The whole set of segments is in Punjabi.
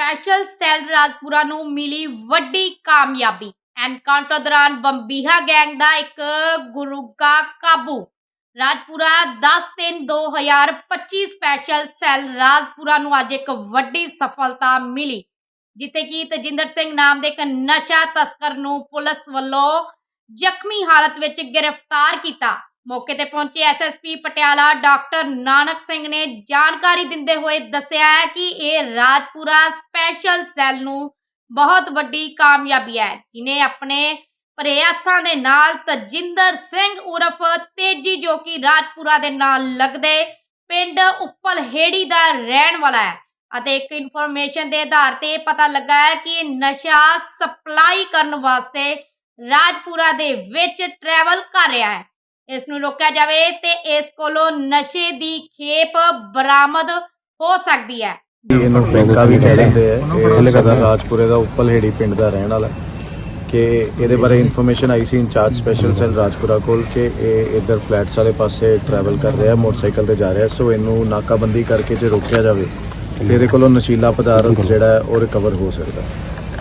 ਸਪੈਸ਼ਲ ਸੈੱਲ ਰਾਜਪੁਰਾ ਨੂੰ ਮਿਲੀ ਵੱਡੀ ਕਾਮਯਾਬੀ। ਐਨਕਾਊਂਟਰ ਦੌਰਾਨ ਬੰਬੀਹਾ ਗੈਂਗ ਦਾ ਇੱਕ ਗੁਰੂਗਾ ਕਾਬੂ। ਰਾਜਪੁਰਾ 10 3 2025 ਸਪੈਸ਼ਲ ਸੈੱਲ ਰਾਜਪੁਰਾ ਨੂੰ ਅੱਜ ਇੱਕ ਵੱਡੀ ਸਫਲਤਾ ਮਿਲੀ। ਜਿੱਥੇ ਕਿ ਤਜਿੰਦਰ ਸਿੰਘ ਨਾਮ ਦੇ ਇੱਕ ਨਸ਼ਾ ਤਸਕਰ ਨੂੰ ਪੁਲਿਸ ਵੱਲੋਂ ਜ਼ਖਮੀ ਹਾਲਤ ਵਿੱਚ ਗ੍ਰਿਫਤਾਰ ਕੀਤਾ। ਮੌਕੇ ਤੇ ਪਹੁੰਚੇ ਐਸਐਸਪੀ ਪਟਿਆਲਾ ਡਾਕਟਰ ਨਾਨਕ ਸਿੰਘ ਨੇ ਜਾਣਕਾਰੀ ਦਿੰਦੇ ਹੋਏ ਦੱਸਿਆ ਹੈ ਕਿ ਇਹ ਰਾਜਪੁਰਾ ਸਪੈਸ਼ਲ ਸੈੱਲ ਨੂੰ ਬਹੁਤ ਵੱਡੀ ਕਾਮਯਾਬੀ ਹੈ, ਜਿਨੇ ਆਪਣੇ ਪ੍ਰਯਾਸਾਂ ਦੇ ਨਾਲ ਤਜਿੰਦਰ ਸਿੰਘ ਉਰਫ ਤੇਜੀ ਜੋ ਕਿ ਰਾਜਪੁਰਾ ਦੇ ਨਾਲ ਲੱਗਦੇ ਪਿੰਡ ਉੱਪਲ ਹੇੜੀ ਦਾ ਰਹਿਣ ਵਾਲਾ ਹੈ ਅਤੇ ਇੱਕ ਇਨਫੋਰਮੇਸ਼ਨ ਦੇ ਆਧਾਰ ਤੇ ਪਤਾ ਲੱਗਾ ਹੈ ਕਿ ਇਹ ਨਸ਼ਾ ਸਪਲਾਈ ਕਰਨ ਵਾਸਤੇ ਰਾਜਪੁਰਾ ਦੇ ਵਿੱਚ ਟਰੈਵਲ ਕਰ ਰਿਹਾ ਹੈ। ਇਸ ਨੂੰ ਰੋਕਿਆ ਜਾਵੇ ਤੇ ਇਸ ਕੋਲੋਂ ਨਸ਼ੇ ਦੀ ਖੇਪ ਬਰਾਮਦ ਹੋ ਸਕਦੀ ਹੈ। ਇਹਨੂੰ ਫੈਂਕਾ ਵੀ ਕਹਿ ਲੈਂਦੇ ਆ। ਇਹ ਸਦਰ ਰਾਜਪੁਰੇ ਦਾ ਉੱਪਲਹੇੜੀ ਪਿੰਡ ਦਾ ਰਹਿਣ ਵਾਲਾ। ਕਿ ਇਹਦੇ ਬਾਰੇ ਇਨਫੋਰਮੇਸ਼ਨ ਆਈ ਸੀ ਇੰਚਾਰਜ ਸਪੈਸ਼ਲ ਸੈੱਲ ਰਾਜਪੁਰਾ ਕੋਲ ਕਿ ਇਹ ਇੱਧਰ ਫਲੈਟਸ ਵਾਲੇ ਪਾਸੇ ਟਰੈਵਲ ਕਰ ਰਿਹਾ ਮੋਟਰਸਾਈਕਲ ਤੇ ਜਾ ਰਿਹਾ। ਸੋ ਇਹਨੂੰ ਨਾਕਾਬੰਦੀ ਕਰਕੇ ਜੇ ਰੋਕਿਆ ਜਾਵੇ ਤੇ ਇਹਦੇ ਕੋਲੋਂ ਨਸ਼ੀਲਾ ਪਦਾਰਥ ਜਿਹੜਾ ਹੈ ਉਹ ਰਿਕਵਰ ਹੋ ਸਕਦਾ।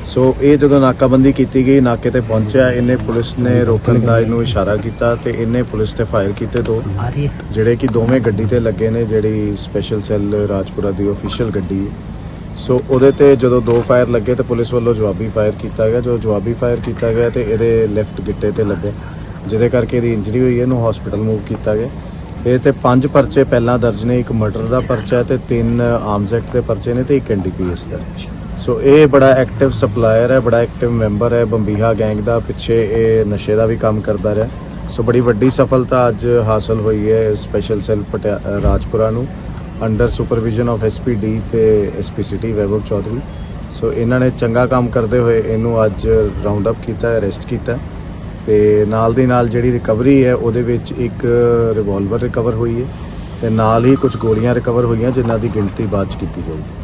ਸੋ ਇਹ ਜਦੋਂ ਨਾਕਾਬੰਦੀ ਕੀਤੀ ਗਈ ਨਾਕੇ ਤੇ ਪਹੁੰਚਿਆ ਇਹਨੇ ਪੁਲਿਸ ਨੇ ਰੋਕਣ ਦਾ ਇਹਨੂੰ ਇਸ਼ਾਰਾ ਕੀਤਾ ਤੇ ਇਹਨੇ ਪੁਲਿਸ ਤੇ ਫਾਇਰ ਕੀਤੇ ਦੋ ਜਿਹੜੇ ਕਿ ਦੋਵੇਂ ਗੱਡੀ ਤੇ ਲੱਗੇ ਨੇ ਜਿਹੜੀ ਸਪੈਸ਼ਲ ਸੈੱਲ ਰਾਜਪੁਰਾ ਦੀ ਅਫੀਸ਼ੀਅਲ ਗੱਡੀ ਸੋ ਉਹਦੇ ਤੇ ਜਦੋਂ ਦੋ ਫਾਇਰ ਲੱਗੇ ਤੇ ਪੁਲਿਸ ਵੱਲੋਂ ਜਵਾਬੀ ਫਾਇਰ ਕੀਤਾ ਗਿਆ ਜੋ ਜਵਾਬੀ ਫਾਇਰ ਕੀਤਾ ਗਿਆ ਤੇ ਇਹਦੇ ਲੈਫਟ ਗਿੱਟੇ ਤੇ ਲੱਗੇ ਜਿਹਦੇ ਕਰਕੇ ਇਹਦੀ ਇੰਜਰੀ ਹੋਈ ਹੈ ਇਹਨੂੰ ਹਸਪੀਟਲ ਮੂਵ ਕੀਤਾ ਗਿਆ। ਇਹ ਤੇ ਪੰਜ ਪਰਚੇ ਪਹਿਲਾਂ ਦਰਜ ਨੇ ਇੱਕ ਮਰਡਰ ਦਾ ਪਰਚਾ ਤੇ ਤਿੰਨ ਆਰਮਸ ਐਕਟ ਦੇ ਪਰਚੇ ਨੇ ਤੇ ਇੱਕ ਐਨਡੀਪੀਐਸ ਦਾ। ਸੋ ਇਹ ਬੜਾ ਐਕਟਿਵ ਸਪਲਾਇਰ ਹੈ, ਬੜਾ ਐਕਟਿਵ ਮੈਂਬਰ ਹੈ ਬੰਬੀਹਾ ਗੈਂਗ ਦਾ, ਪਿੱਛੇ ਇਹ ਨਸ਼ੇ ਦਾ ਵੀ ਕੰਮ ਕਰਦਾ ਰਿਹਾ। ਸੋ ਬੜੀ ਵੱਡੀ ਸਫਲਤਾ ਅੱਜ ਹਾਸਲ ਹੋਈ ਹੈ ਸਪੈਸ਼ਲ ਸੈੱਲ ਪਟਿਆ- ਰਾਜਪੁਰਾ ਨੂੰ ਅੰਡਰ ਸੁਪਰਵਿਜ਼ਨ ਆਫ ਐਸਪੀਡੀ ਤੇ SP city Vaibhav Chaudhary. So ਇਹਨਾਂ ਨੇ ਚੰਗਾ ਕੰਮ ਕਰਦੇ ਹੋਏ ਇਹਨੂੰ ਅੱਜ ਰਾਉਂਡ ਅਪ ਕੀਤਾ ਅਰੈਸਟ ਕੀਤਾ ਤੇ ਨਾਲ ਦੀ ਨਾਲ ਜਿਹੜੀ ਰਿਕਵਰੀ ਹੈ, ਉਹਦੇ ਵਿੱਚ ਇੱਕ ਰਿਵਾਲਵਰ ਰਿਕਵਰ ਹੋਈ ਹੈ ਤੇ ਨਾਲ ਹੀ ਕੁਝ ਗੋਲੀਆਂ ਰਿਕਵਰ ਹੋਈਆਂ, ਜਿਨ੍ਹਾਂ ਦੀ ਗਿਣਤੀ ਬਾਅਦ ਚ ਕੀਤੀ ਜਾਊਗੀ।